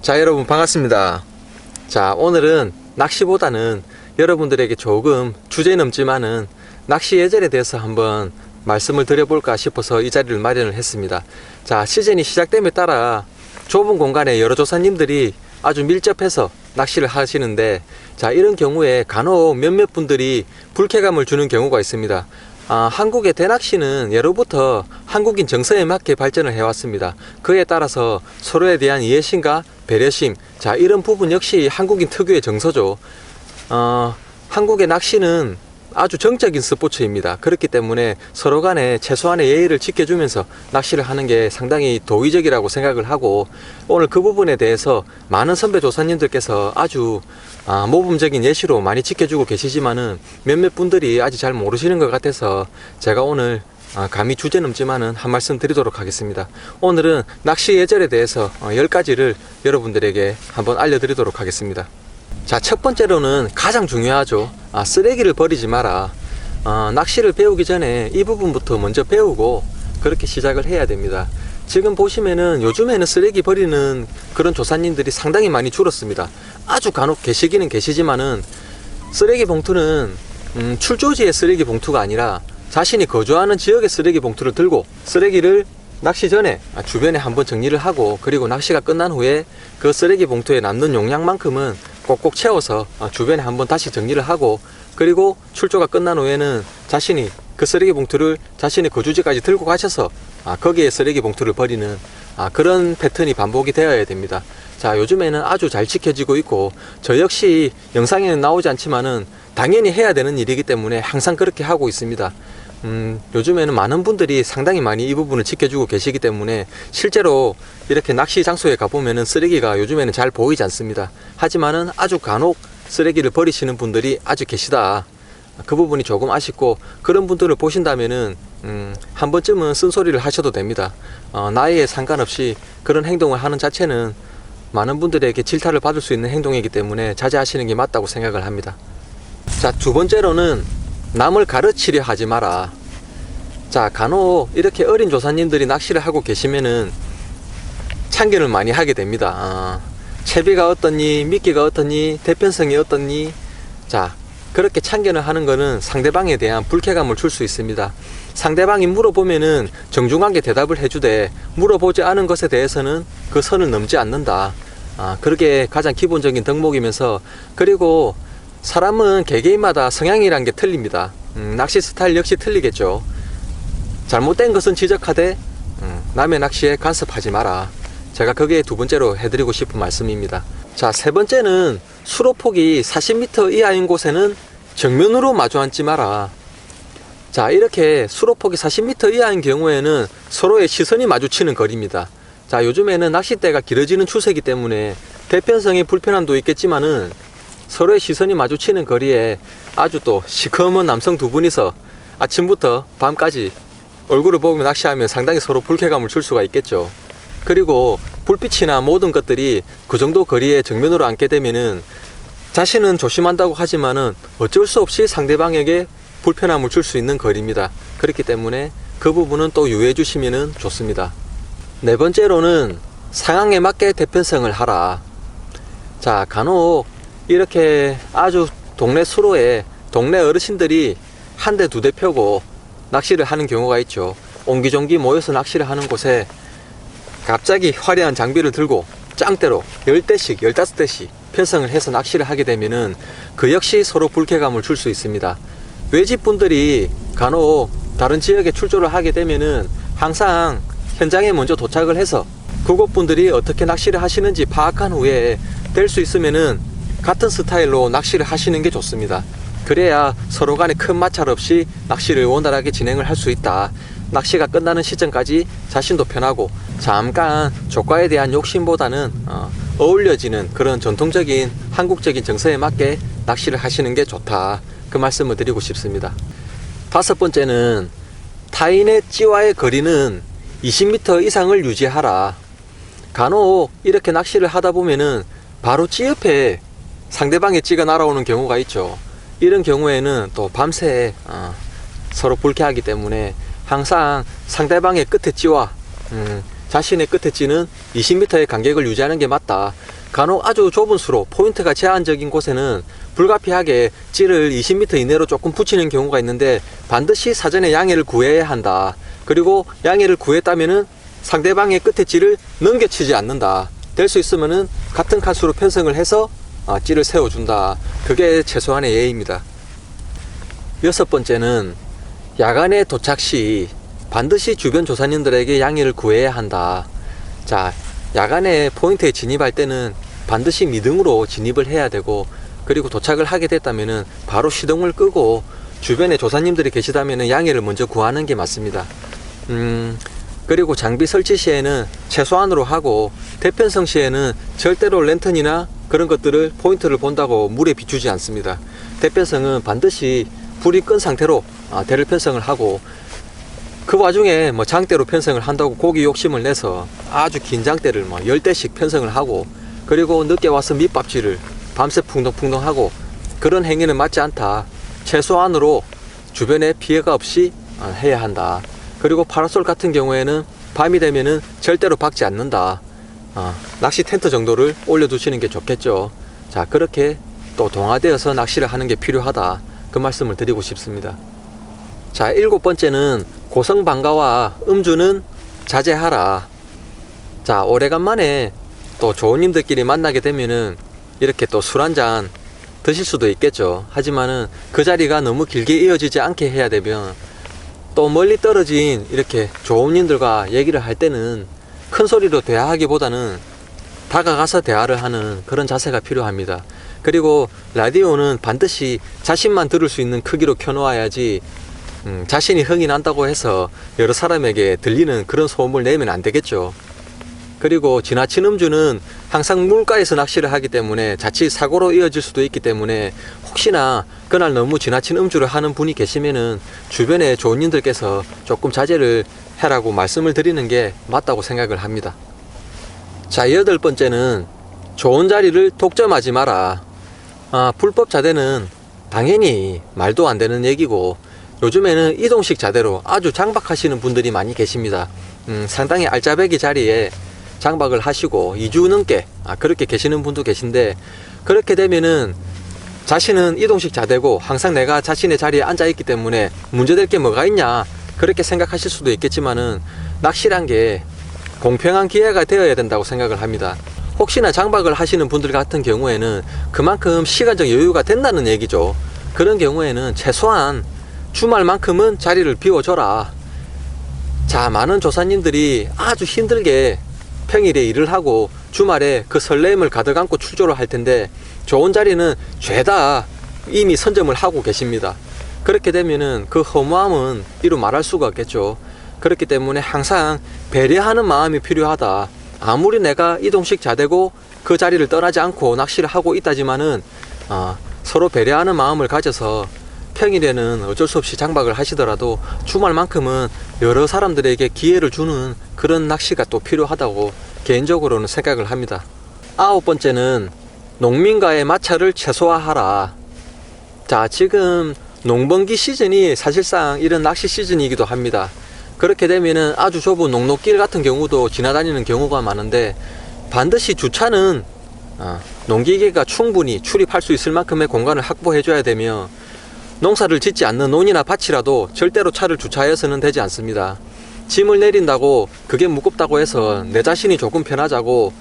자, 여러분 반갑습니다. 자, 오늘은 낚시보다는 여러분들에게 조금 주제 넘지만은 낚시 예절에 대해서 한번 말씀을 드려볼까 싶어서 이 자리를 마련을 했습니다. 자, 시즌이 시작됨에 따라 좁은 공간에 여러 조사님들이 아주 밀접해서 낚시를 하시는데 자, 이런 경우에 간혹 몇몇 분들이 불쾌감을 주는 경우가 있습니다. 아, 한국의 대낚시는 예로부터 한국인 정서에 맞게 발전을 해왔습니다. 그에 따라서 서로에 대한 이해심과 배려심, 자, 이런 부분 역시 한국인 특유의 정서죠. 어, 한국의 낚시는 아주 정적인 스포츠입니다. 그렇기 때문에 서로 간에 최소한의 예의를 지켜주면서 낚시를 하는 게 상당히 도의적이라고 생각을 하고 오늘 그 부분에 대해서 많은 선배 조사님들께서 아주 아, 모범적인 예시로 많이 지켜주고 계시지만은 몇몇 분들이 아직 잘 모르시는 것 같아서 제가 오늘 아, 감히 주제 넘지만은 한 말씀 드리도록 하겠습니다. 오늘은 낚시 예절에 대해서 어, 10가지를 여러분들에게 한번 알려드리도록 하겠습니다. 자, 첫 번째로는 가장 중요하죠. 아, 쓰레기를 버리지 마라. 어, 낚시를 배우기 전에 이 부분부터 먼저 배우고 그렇게 시작을 해야 됩니다. 지금 보시면은 요즘에는 쓰레기 버리는 그런 조사님들이 상당히 많이 줄었습니다. 아주 간혹 계시기는 계시지만은 쓰레기 봉투는 음, 출조지의 쓰레기 봉투가 아니라 자신이 거주하는 지역의 쓰레기 봉투를 들고 쓰레기를 낚시 전에 아, 주변에 한번 정리를 하고 그리고 낚시가 끝난 후에 그 쓰레기 봉투에 남는 용량만큼은 꼭꼭 채워서 아, 주변에 한번 다시 정리를 하고 그리고 출조가 끝난 후에는 자신이 그 쓰레기 봉투를 자신의 거주지까지 들고 가셔서 아, 거기에 쓰레기 봉투를 버리는 아, 그런 패턴이 반복이 되어야 됩니다. 자, 요즘에는 아주 잘 지켜지고 있고 저 역시 영상에는 나오지 않지만은 당연히 해야 되는 일이기 때문에 항상 그렇게 하고 있습니다. 음, 요즘에는 많은 분들이 상당히 많이 이 부분을 지켜주고 계시기 때문에 실제로 이렇게 낚시 장소에 가보면은 쓰레기가 요즘에는 잘 보이지 않습니다. 하지만은 아주 간혹 쓰레기를 버리시는 분들이 아주 계시다. 그 부분이 조금 아쉽고 그런 분들을 보신다면은 음, 한 번쯤은 쓴소리를 하셔도 됩니다. 어, 나이에 상관없이 그런 행동을 하는 자체는 많은 분들에게 질타를 받을 수 있는 행동이기 때문에 자제하시는 게 맞다고 생각을 합니다. 자, 두 번째로는 남을 가르치려 하지 마라. 자, 간혹 이렇게 어린 조사님들이 낚시를 하고 계시면은 참견을 많이 하게 됩니다. 아, 채비가 어떻니, 미끼가 어떻니, 대편성이 어떻니. 자, 그렇게 참견을 하는 거는 상대방에 대한 불쾌감을 줄 수 있습니다. 상대방이 물어보면은 정중하게 대답을 해주되 물어보지 않은 것에 대해서는 그 선을 넘지 않는다. 아, 그렇게 가장 기본적인 덕목이면서 그리고 사람은 개개인마다 성향이란 게 틀립니다. 음, 낚시 스타일 역시 틀리겠죠. 잘못된 것은 지적하되 음, 남의 낚시에 간섭하지 마라. 제가 그게 두 번째로 해드리고 싶은 말씀입니다. 자, 세 번째는 수로폭이 40m 이하인 곳에는 정면으로 마주 앉지 마라. 자, 이렇게 수로폭이 40m 이하인 경우에는 서로의 시선이 마주치는 거리입니다. 자, 요즘에는 낚싯대가 길어지는 추세이기 때문에 대편성의 불편함도 있겠지만은 서로의 시선이 마주치는 거리에 아주 또 시커먼 남성 두 분이서 아침부터 밤까지 얼굴을 보며 낚시하면 상당히 서로 불쾌감을 줄 수가 있겠죠. 그리고 불빛이나 모든 것들이 그 정도 거리에 정면으로 앉게 되면은 자신은 조심한다고 하지만은 어쩔 수 없이 상대방에게 불편함을 줄 수 있는 거리입니다. 그렇기 때문에 그 부분은 또 유의해 주시면 좋습니다. 네 번째로는 상황에 맞게 대편성을 하라. 자, 간혹 이렇게 아주 동네 수로에 동네 어르신들이 한 대 두 대 펴고 낚시를 하는 경우가 있죠. 옹기종기 모여서 낚시를 하는 곳에 갑자기 화려한 장비를 들고 짱대로 10대씩, 15대씩 편성을 해서 낚시를 하게 되면은 그 역시 서로 불쾌감을 줄 수 있습니다. 외집분들이 간혹 다른 지역에 출조를 하게 되면은 항상 현장에 먼저 도착을 해서 그곳 분들이 어떻게 낚시를 하시는지 파악한 후에 될 수 있으면은 같은 스타일로 낚시를 하시는 게 좋습니다. 그래야 서로 간에 큰 마찰 없이 낚시를 원활하게 진행을 할 수 있다. 낚시가 끝나는 시점까지 자신도 편하고 잠깐 조과에 대한 욕심보다는 어, 어울려지는 그런 전통적인 한국적인 정서에 맞게 낚시를 하시는 게 좋다. 그 말씀을 드리고 싶습니다. 다섯 번째는 타인의 찌와의 거리는 20m 이상을 유지하라. 간혹 이렇게 낚시를 하다 보면은 바로 찌 옆에 상대방의 찌가 날아오는 경우가 있죠. 이런 경우에는 또 밤새 어, 서로 불쾌하기 때문에 항상 상대방의 끝에 찌와 음, 자신의 끝에 찌는 20m의 간격을 유지하는 게 맞다. 간혹 아주 좁은 수로 포인트가 제한적인 곳에는 불가피하게 찌를 20m 이내로 조금 붙이는 경우가 있는데 반드시 사전에 양해를 구해야 한다. 그리고 양해를 구했다면은 상대방의 끝에 찌를 넘겨치지 않는다. 될 수 있으면은 같은 칸수로 편성을 해서 아, 찌를 세워준다. 그게 최소한의 예의입니다. 여섯 번째는 야간에 도착 시 반드시 주변 조사님들에게 양해를 구해야 한다. 자, 야간에 포인트에 진입할 때는 반드시 미등으로 진입을 해야 되고 그리고 도착을 하게 됐다면은 바로 시동을 끄고 주변에 조사님들이 계시다면은 양해를 먼저 구하는 게 맞습니다. 음, 그리고 장비 설치 시에는 최소한으로 하고 대편성 시에는 절대로 랜턴이나 그런 것들을 포인트를 본다고 물에 비추지 않습니다. 대편성은 반드시 불이 끈 상태로 아, 대를 편성을 하고 그 와중에 뭐 장대로 편성을 한다고 고기 욕심을 내서 아주 긴 장대를 뭐 10대씩 편성을 하고 그리고 늦게 와서 밑밥질을 밤새 풍덩풍덩 하고 그런 행위는 맞지 않다. 최소한으로 주변에 피해가 없이 아, 해야 한다. 그리고 파라솔 같은 경우에는 밤이 되면은 절대로 박지 않는다. 아, 낚시 텐트 정도를 올려두시는 게 좋겠죠. 자, 그렇게 또 동화되어서 낚시를 하는 게 필요하다. 그 말씀을 드리고 싶습니다. 자, 일곱 번째는 고성 방가와 음주는 자제하라. 자, 오래간만에 또 조우님들끼리 만나게 되면은 이렇게 또 술 한잔 드실 수도 있겠죠. 하지만은 그 자리가 너무 길게 이어지지 않게 해야 되면 또 멀리 떨어진 이렇게 조우님들과 얘기를 할 때는 큰 소리로 대화하기보다는 다가가서 대화를 하는 그런 자세가 필요합니다. 그리고 라디오는 반드시 자신만 들을 수 있는 크기로 켜놓아야지 음, 자신이 흥이 난다고 해서 여러 사람에게 들리는 그런 소음을 내면 안 되겠죠. 그리고 지나친 음주는 항상 물가에서 낚시를 하기 때문에 자칫 사고로 이어질 수도 있기 때문에 혹시나 그날 너무 지나친 음주를 하는 분이 계시면은 주변에 조은님들께서 조금 자제를 해라고 말씀을 드리는 게 맞다고 생각을 합니다. 자, 여덟 번째는 좋은 자리를 독점하지 마라. 아, 불법 자대는 당연히 말도 안 되는 얘기고 요즘에는 이동식 자대로 아주 장박하시는 분들이 많이 계십니다. 음, 상당히 알짜배기 자리에 장박을 하시고 2주 넘게 아, 그렇게 계시는 분도 계신데 그렇게 되면은 자신은 이동식 자대고 항상 내가 자신의 자리에 앉아 있기 때문에 문제될 게 뭐가 있냐 그렇게 생각하실 수도 있겠지만은 낚시란 게 공평한 기회가 되어야 된다고 생각을 합니다. 혹시나 장박을 하시는 분들 같은 경우에는 그만큼 시간적 여유가 된다는 얘기죠. 그런 경우에는 최소한 주말만큼은 자리를 비워줘라. 자, 많은 조사님들이 아주 힘들게 평일에 일을 하고 주말에 그 설렘을 가득 안고 출조를 할 텐데 좋은 자리는 죄다 이미 선점을 하고 계십니다. 그렇게 되면은 그 허무함은 이루 말할 수가 없겠죠. 그렇기 때문에 항상 배려하는 마음이 필요하다. 아무리 내가 이동식 자대고 그 자리를 떠나지 않고 낚시를 하고 있다지만은 아, 서로 배려하는 마음을 가져서 평일에는 어쩔 수 없이 장박을 하시더라도 주말만큼은 여러 사람들에게 기회를 주는 그런 낚시가 또 필요하다고 개인적으로는 생각을 합니다. 아홉 번째는 농민과의 마찰을 최소화하라. 자, 지금 농번기 시즌이 사실상 이런 낚시 시즌이기도 합니다. 그렇게 되면은 아주 좁은 농로길 같은 경우도 지나다니는 경우가 많은데 반드시 주차는 어, 농기계가 충분히 출입할 수 있을 만큼의 공간을 확보해 줘야 되며 농사를 짓지 않는 논이나 밭이라도 절대로 차를 주차해서는 되지 않습니다. 짐을 내린다고 그게 무겁다고 해서 내 자신이 조금 편하자고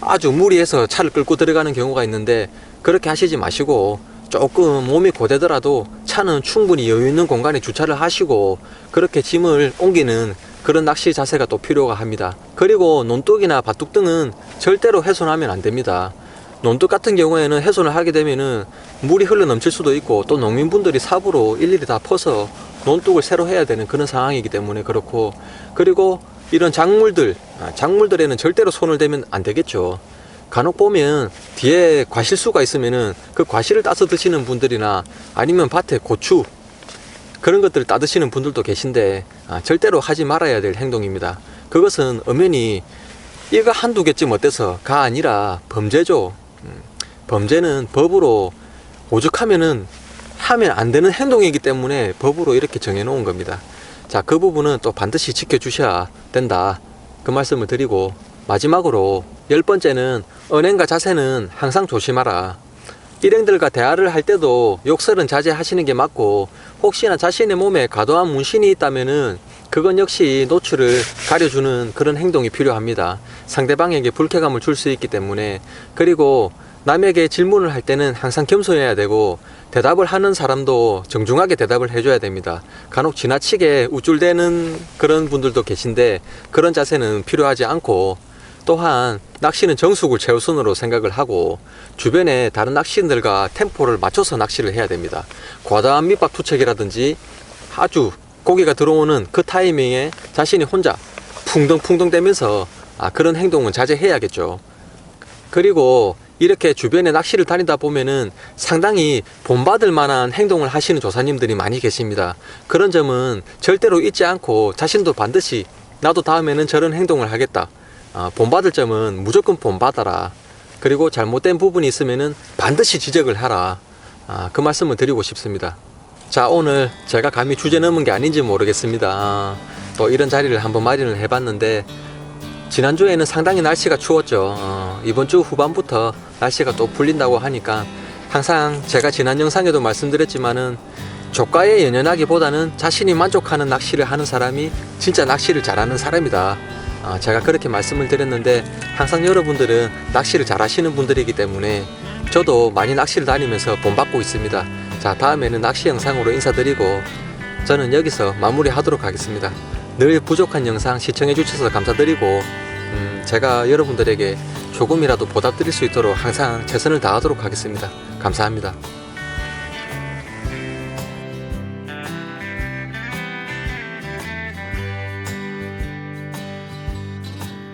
아주 무리해서 차를 끌고 들어가는 경우가 있는데 그렇게 하시지 마시고 조금 몸이 고되더라도 차는 충분히 여유 있는 공간에 주차를 하시고 그렇게 짐을 옮기는 그런 낚시 자세가 또 필요가 합니다. 그리고 논뚝이나 밭뚝 등은 절대로 훼손하면 안 됩니다. 논뚝 같은 경우에는 훼손을 하게 되면은 물이 흘러 넘칠 수도 있고 또 농민분들이 삽으로 일일이 다 퍼서 논뚝을 새로 해야 되는 그런 상황이기 때문에 그렇고 그리고 이런 작물들 아, 작물들에는 절대로 손을 대면 안 되겠죠. 간혹 보면 뒤에 과실수가 있으면은 그 과실을 따서 드시는 분들이나 아니면 밭에 고추 그런 것들을 따 드시는 분들도 계신데 아, 절대로 하지 말아야 될 행동입니다. 그것은 엄연히 이거 한두 개쯤 어때서가 아니라 범죄죠. 음, 범죄는 법으로 오죽하면은 하면 안 되는 행동이기 때문에 법으로 이렇게 정해놓은 겁니다. 자, 그 부분은 또 반드시 지켜주셔야 된다. 그 말씀을 드리고 마지막으로 열 번째는 언행과 자세는 항상 조심하라. 일행들과 대화를 할 때도 욕설은 자제하시는 게 맞고 혹시나 자신의 몸에 과도한 문신이 있다면은 그건 역시 노출을 가려주는 그런 행동이 필요합니다. 상대방에게 불쾌감을 줄 수 있기 때문에 그리고 남에게 질문을 할 때는 항상 겸손해야 되고 대답을 하는 사람도 정중하게 대답을 해줘야 됩니다. 간혹 지나치게 우쭐대는 그런 분들도 계신데 그런 자세는 필요하지 않고 또한 낚시는 정숙을 최우선으로 생각을 하고 주변에 다른 낚시인들과 템포를 맞춰서 낚시를 해야 됩니다. 과다한 밑밥 투척이라든지 아주 고기가 들어오는 그 타이밍에 자신이 혼자 풍덩풍덩 대면서 아, 그런 행동은 자제해야겠죠. 그리고 이렇게 주변에 낚시를 다니다 보면은 상당히 본받을 만한 행동을 하시는 조사님들이 많이 계십니다. 그런 점은 절대로 잊지 않고 자신도 반드시 나도 다음에는 저런 행동을 하겠다. 아, 본받을 점은 무조건 본받아라. 그리고 잘못된 부분이 있으면은 반드시 지적을 하라. 아, 그 말씀을 드리고 싶습니다. 자, 오늘 제가 감히 주제 넘은 게 아닌지 모르겠습니다. 아, 또 이런 자리를 한번 마련을 해봤는데 지난주에는 상당히 날씨가 추웠죠. 어, 이번 주 후반부터 날씨가 또 풀린다고 하니까 항상 제가 지난 영상에도 말씀드렸지만은 조과에 연연하기보다는 자신이 만족하는 낚시를 하는 사람이 진짜 낚시를 잘하는 사람이다. 어, 제가 그렇게 말씀을 드렸는데 항상 여러분들은 낚시를 잘하시는 분들이기 때문에 저도 많이 낚시를 다니면서 본받고 있습니다. 자, 다음에는 낚시 영상으로 인사드리고 저는 여기서 마무리 하도록 하겠습니다. 늘 부족한 영상 시청해 주셔서 감사드리고 음, 제가 여러분들에게 조금이라도 보답드릴 수 있도록 항상 최선을 다하도록 하겠습니다. 감사합니다.